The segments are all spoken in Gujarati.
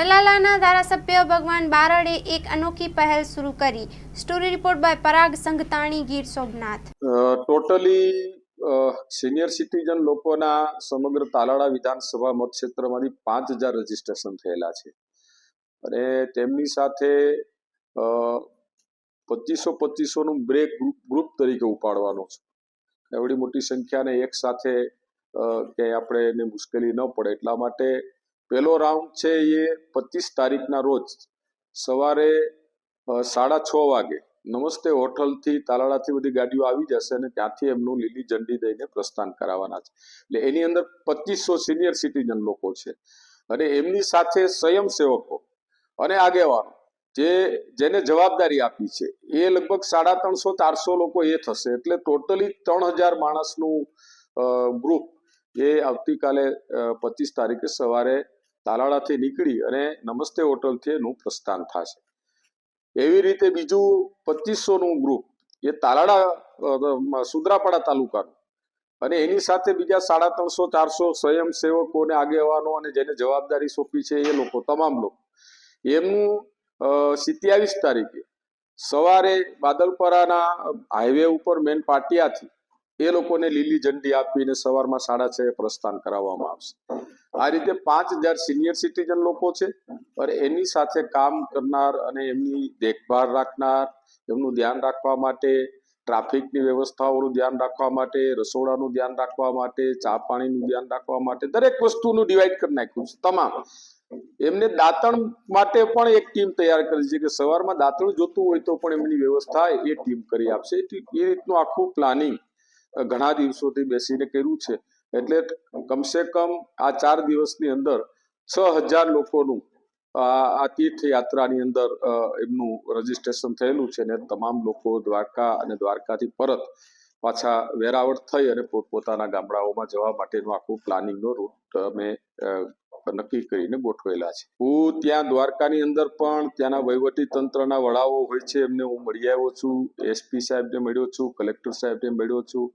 તલાલાના ધારાસભ્ય ભગવાન બારડે એક અનોખી પહેલ શરૂ કરી. Story report by Parag Sanghtani, Gir Somnath. Totally senior citizen લોકોના સમગ્ર તાલાળા વિધાનસભા મતક્ષેત્રમાંથી પાંચ હજાર રજીસ્ટ્રેશન થયેલા છે. અને તેમની સાથે પચીસો પચીસોનું બ્રેક ગ્રુપ ગ્રુપ તરીકે ઉપાડવાનો છે. એવડી મોટી સંખ્યાને એક સાથે ક્યાંય આપણે એને મુશ્કેલી ન પડે. એટલા માટે પહેલો રાઉન્ડ છે એ પચીસ તારીખના રોજ સવારે સાડા છ વાગે. નમસ્તે હોટલથી તાલાળાથી બધી ગાડીઓ આવી જશે અને ત્યાંથી એમનું લીલી ઝંડી દઈને પ્રસ્થાન કરાવવાના છે. એટલે એની અંદર પચીસો સિનિયર સિટીઝન લોકો છે. અને એમની સાથે સ્વયંસેવકો અને આગેવાનો જે જેને જવાબદારી આપી છે, એ લગભગ સાડા ત્રણસો ચારસો લોકો એ થશે. એટલે ટોટલી ત્રણ હજાર માણસનું ગ્રુપ એ આવતીકાલે પચીસ તારીખે સવારે તાલાળાથી નીકળી અને નમસ્તે હોટલથી એનું પ્રસ્થાન થશે. એવી રીતે બીજું પચીસોનું ગ્રુપ એ તાલાળા સુદ્રાપાડા તાલુકાનું. અને એની સાથે બીજા સાડા ત્રણસો, ચારસો સ્વયંસેવકોને આગેવાનો અને જેને જવાબદારી સોંપી છે એ લોકો, તમામ લોકો. એમનું સિત્યાવીસ તારીખે સવારે બાદલપરાના હાઈવે ઉપર મેન પાટિયાથી એ લોકોને લીલી ઝંડી આપીને સવારમાં સાડા છ પ્રસ્થાન કરાવવામાં આવશે. આ રીતે પાંચ હજાર સિનિયર સિટીઝન લોકો છે અને એની સાથે કામ કરનાર અને એમની દેખભાળ રાખનાર, એમનું ધ્યાન રાખવા માટે, ટ્રાફિકની વ્યવસ્થાઓનું ધ્યાન રાખવા માટે, રસોડાનું ધ્યાન રાખવા માટે, ચા પાણીનું ધ્યાન રાખવા માટે, દરેક વસ્તુનું ડિવાઈડ કરી નાખ્યું છે. તમામ. એમને દાંતણ માટે પણ એક ટીમ તૈયાર કરી છે કે સવારમાં દાંતણ જોતું હોય તો પણ એમની વ્યવસ્થા એ ટીમ કરી આપશે. એ રીતનું આખું પ્લાનિંગ ઘણા દિવસોથી બેસીને કર્યું છે. એટલે કમસે કમ આ ચાર દિવસની અંદર છ હજાર લોકોનું આ તીર્થયાત્રાની અંદર એમનું રજીસ્ટ્રેશન થયેલું છે ને તમામ લોકો દ્વારકા અને દ્વારકાથી પરત પાછા વેરાવળ થઈ અને પોતપોતાના ગામડાઓમાં જવા માટેનું આખું પ્લાનિંગનો રૂટ અમે નક્કી કરીને ગોઠવેલા છે. હું ત્યાં દ્વારકાની અંદર પણ ત્યાંના વહીવટી તંત્રના વડાઓ હોય છે એમને હું મળી આવ્યો છું, એસપી સાહેબને મળ્યો છું, કલેક્ટર સાહેબને મળ્યો છું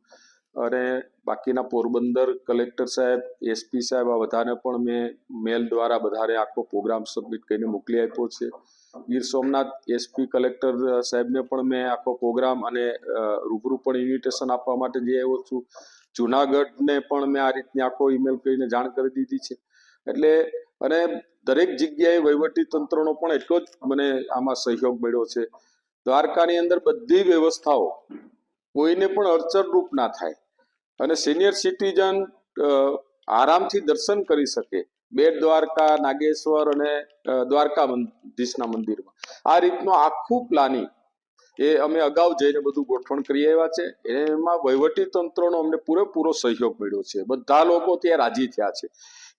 અને બાકીના પોરબંદર કલેક્ટર સાહેબ, એસપી સાહેબ, આ બધાને પણ મેં મેલ દ્વારા બધાને આખો પ્રોગ્રામ સબમિટ કરીને મોકલી આપ્યો છે. ગીર સોમનાથ એસપી કલેક્ટર સાહેબને પણ મેં આખો પ્રોગ્રામ અને રૂબરૂ પણ ઇન્વિટેશન આપવા માટે જઈ આવ્યો છું. જુનાગઢને પણ મેં આ રીતની આખો ઈમેલ કરીને જાણ કરી દીધી છે. એટલે, અને દરેક જગ્યાએ વહીવટી તંત્રનો પણ એટલો જ મને આમાં સહયોગ મળ્યો છે. દ્વારકાની અંદર બધી વ્યવસ્થાઓ કોઈને પણ અડચણરૂપ ના થાય. અને સિનિયર સિટીઝન આરામથી દર્શન કરી શકે બેટ દ્વારકા, નાગેશ્વર અને દ્વારકા મંદિરના મંદિરમાં. આ રીતનું આખું પ્લાનિંગ એ અમે અગાઉ જઈને બધું ગોઠવણ કરી આવ્યા છે. એમાં વહીવટી તંત્રનો અમને પૂરેપૂરો સહયોગ મળ્યો છે. બધા લોકો ત્યાં રાજી થયા છે.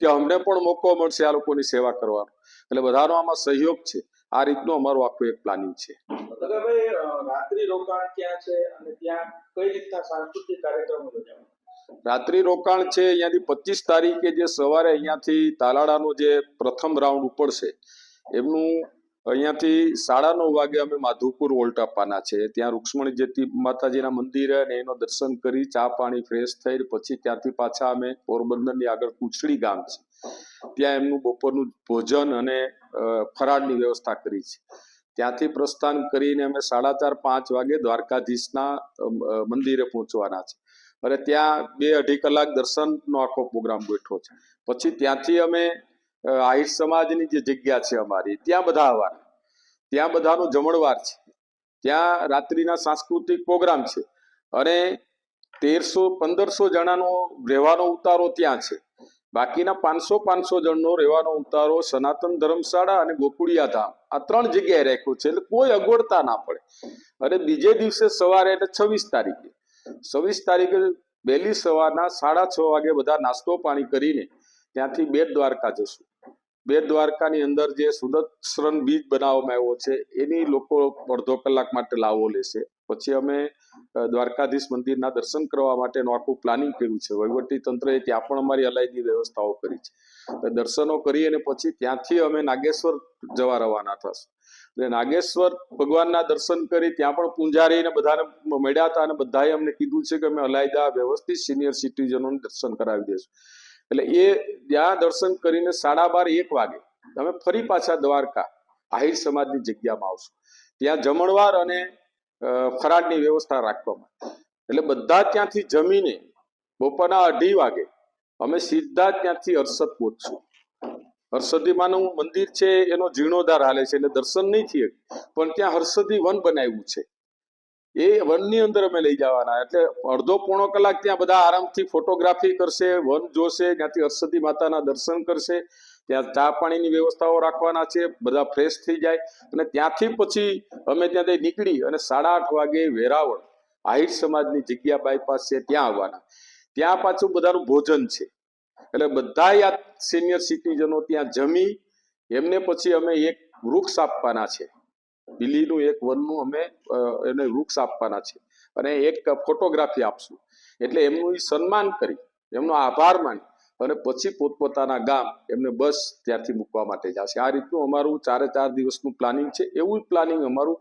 કે અમને પણ મોકો મળશે આ લોકોની સેવા કરવાનો. એટલે બધાનો આમાં સહયોગ છે. આ રીતનું અમારું આખું એક પ્લાનિંગ છે. રાત્રિ રોકાણ ક્યાં છે અને ત્યાં કઈ રીતના સાંસ્કૃતિક કાર્યક્રમો રાત્રિ રોકાણ છે અહીંયાથી પચીસ તારીખે જે સવારે અહીંયાથી તાલાળાનો જે પ્રથમ રાઉન્ડ ઉપડશે એમનું અહીંયાથી સાડા નવ વાગે અમે માધુપુર વોલ્ટ આપવાના છે. ત્યાં રૂક્ષ્મણી જેતી માતાજીના મંદિરે અને એનો દર્શન કરી ચા પાણી ફ્રેશ થઈ પછી ત્યાંથી પાછા અમે પોરબંદરની આગળ કુચડી ગામ છે. ત્યાં એમનું બપોરનું ભોજન અને ફરાળની વ્યવસ્થા કરી છે. ત્યાંથી પ્રસ્થાન કરીને અમે સાડા ચાર પાંચ વાગે દ્વારકાધીશના મંદિરે પહોંચવાના છે. અને ત્યાં બે અઢી કલાક દર્શનનો આખો પ્રોગ્રામ બેઠો છે. પછી ત્યાંથી અમે આહિર સમાજની જે જગ્યા છે અમારી, ત્યાં બધા આવવાના. ત્યાં બધાનો જમણવાર છે. ત્યાં રાત્રિના સાંસ્કૃતિક પ્રોગ્રામ છે. અને તેરસો પંદરસો જણાનો રહેવાનો ઉતારો ત્યાં છે. બાકીના પાંચસો પાંચસો જણનો રહેવાનો ઉતારો સનાતન ધર્મશાળા અને ગોકુળિયા ધામ આ ત્રણ જગ્યાએ રાખ્યું છે એટલે કોઈ અગવડતા ના પડે. અને બીજે દિવસે સવારે એટલે છવ્વીસ તારીખે. છવ્વીસ તારીખે વહેલી સવારના સાડા છ વાગે બધા નાસ્તો પાણી કરીને ત્યાંથી બેટ દ્વારકા જશું. બેટ દ્વારકાની અંદર જે સુદર્શન બીજ બનાવવામાં આવ્યો છે, એની લોકો અડધો કલાક માટે લાવો લેશે. પછી અમે દ્વારકાધીશ મંદિરના દર્શન કરવા માટેનું આખું પ્લાનિંગ કર્યું છે. વહીવટી તંત્રએ ત્યાં પણ અમારી અલાયદી વ્યવસ્થાઓ કરી છે. દર્શનો કરી અને પછી ત્યાંથી અમે નાગેશ્વર જવા રવાના થશું. એટલે નાગેશ્વર ભગવાનના દર્શન કરી ત્યાં પણ પૂંજારીને બધાને મળ્યા હતા અને બધાએ અમને કીધું છે કે અમે અલાયદા, વ્યવસ્થિત સિનિયર સિટીઝનોને દર્શન કરાવી દઈશું એટલે એ ત્યાં દર્શન કરીને સાડા બાર, એક વાગે તમે ફરી પાછા દ્વારકા, આહિર સમાજની જગ્યામાં આવશો. ત્યાં જમણવાર અને ફરાળની વ્યવસ્થા રાખવામાં. એટલે બધા ત્યાંથી જમીને બપોરના અઢી વાગે અમે સીધા ત્યાંથી હર્ષદ પહોંચશું. હર્ષદીમાનું મંદિર છે, એનો જીર્ણોદ્ધાર હાલે છે, એટલે દર્શન નહીં થયે પણ ત્યાં હર્ષદી વન બનાવ્યું છે. એ વનની અંદર અમે લઈ જવાના. એટલે અડધો પોણો કલાક ત્યાં બધા આરામથી ફોટોગ્રાફી કરશે, વન જોશે, ત્યાંથી અરસદી માતાના દર્શન કરશે, ત્યાં ચા પાણીની વ્યવસ્થાઓ રાખવાના છે, બધા ફ્રેશ થઈ જાય. અને ત્યાંથી પછી અમે ત્યાંથી નીકળી અને સાડા આઠ વાગે વેરાવળ, આહિર સમાજની જગ્યા બાયપાસ છે, ત્યાં આવવાના. ત્યાં પાછું બધાનું ભોજન છે. એટલે બધા આ સિનિયર સિટીઝનો ત્યાં જમી, એમને પછી અમે એક વૃક્ષ આપવાના છે. બિલીનું એક વનનું અમે એને વૃક્ષ આપવાના છે. અને એક ફોટોગ્રાફી આપશું. એટલે એમનું એ સન્માન કરી, એમનો આભાર માની અને પછી પોતપોતાના ગામ એમને બસ ત્યાંથી મૂકવા માટે જશે. આ રીતનું અમારું ચારે ચાર દિવસનું પ્લાનિંગ છે. એવું પ્લાનિંગ અમારું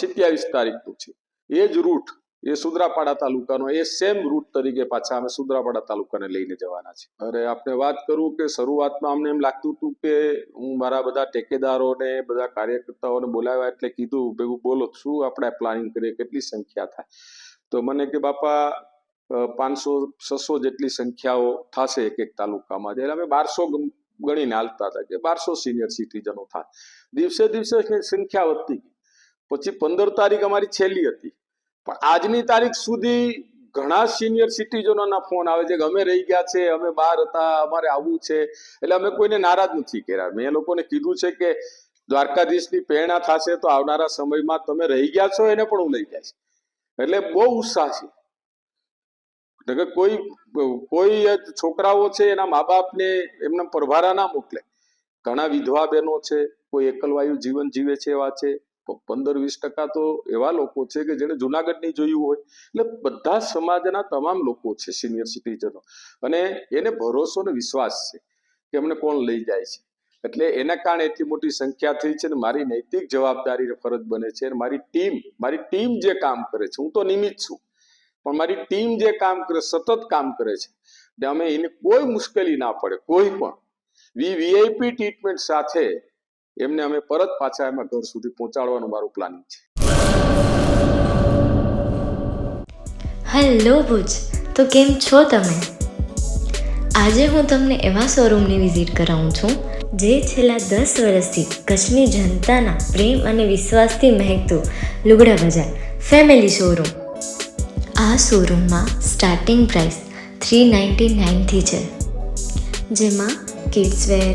સિત્યાવીસ તારીખનું છે. એ જ રૂટ એ સુદ્રાપાડા તાલુકાનો, એ સેમ રૂટ તરીકે પાછા અમે સુદ્રાપાડા તાલુકાને લઈને જવાના છે અરે આપણે વાત કરું કે શરૂઆતમાં અમને એમ લાગતું હતું કે હું મારા બધા ટેકેદારોને, બધા કાર્યકર્તાઓને બોલાવ્યા એટલે કીધું ભેગું બોલો શું આપણે પ્લાનિંગ કરીએ? કેટલી સંખ્યા થાય? તો મને કે, બાપા પાંચસો, છસો જેટલી સંખ્યાઓ થશે એક એક તાલુકામાં. એટલે અમે બારસો ગણીને હાલતા હતા કે બારસો સિનિયર સિટીઝનો થાય. દિવસે દિવસે સંખ્યા વધતી ગઈ. પછી પંદર તારીખ અમારી છેલ્લી હતી. પણ આજની તારીખ સુધી ઘણા સિનિયર સિટીઝનોના ફોન આવે છે કે અમે રહી ગયા છે, અમે બહાર હતા, અમારે આવવું છે. એટલે અમે કોઈને નારાજ નથી કર્યા. મેં લોકોને કીધું છે કે દ્વારકાધીશની પ્રેરણા થશે તો આવનારા સમયમાં તમે રહી ગયા છો, એને પણ હું લઈ જઈશ એટલે બહુ ઉત્સાહ છે. નકર કોઈ કોઈ છોકરાઓ છે, એના મા બાપને એમના પરભારા ના મોકલે. ઘણા વિધવા બહેનો છે, કોઈ એકલવાયુ જીવન જીવે છે એવા છે. પંદર વીસ ટકા તો એવા લોકો છે કે જેને જુનાગઢની જોયું હોય. એટલે બધા સમાજના તમામ લોકો છે સિનિયર સિટીઝનો અને એને ભરોસો અને વિશ્વાસ છે કે અમને કોણ લઈ જાય છે. એટલે એના કારણે એટલી મોટી સંખ્યા થઈ છે ને મારી નૈતિક જવાબદારી ફરજ બને છે અને મારી ટીમ મારી ટીમ જે કામ કરે છે, હું તો નિમિત્ત છું. પણ મારી ટીમ જે કામ કરે, સતત કામ કરે છે. અમે એને કોઈ મુશ્કેલી ના પડે, કોઈ પણ. વી વીઆઈપી ટ્રીટમેન્ટ સાથે એમને અમે પરત પાછા એમાં ઘર સુધી પહોંચાડવાનું મારું પ્લાનિંગ છે. હેલો ભુજ, તો કેમ છો તમે? આજે હું તમને એવા શોરૂમની વિઝિટ કરાવું છું, જે છેલ્લા દસ વર્ષથી કચ્છની જનતાના પ્રેમ અને વિશ્વાસથી મહેકતું લુગડા બજાર ફેમિલી શોરૂમ આ શોરૂમમાં સ્ટાર્ટિંગ પ્રાઇસ થ્રી નાઇન્ટી નાઇનથી છે. જેમાં kids wear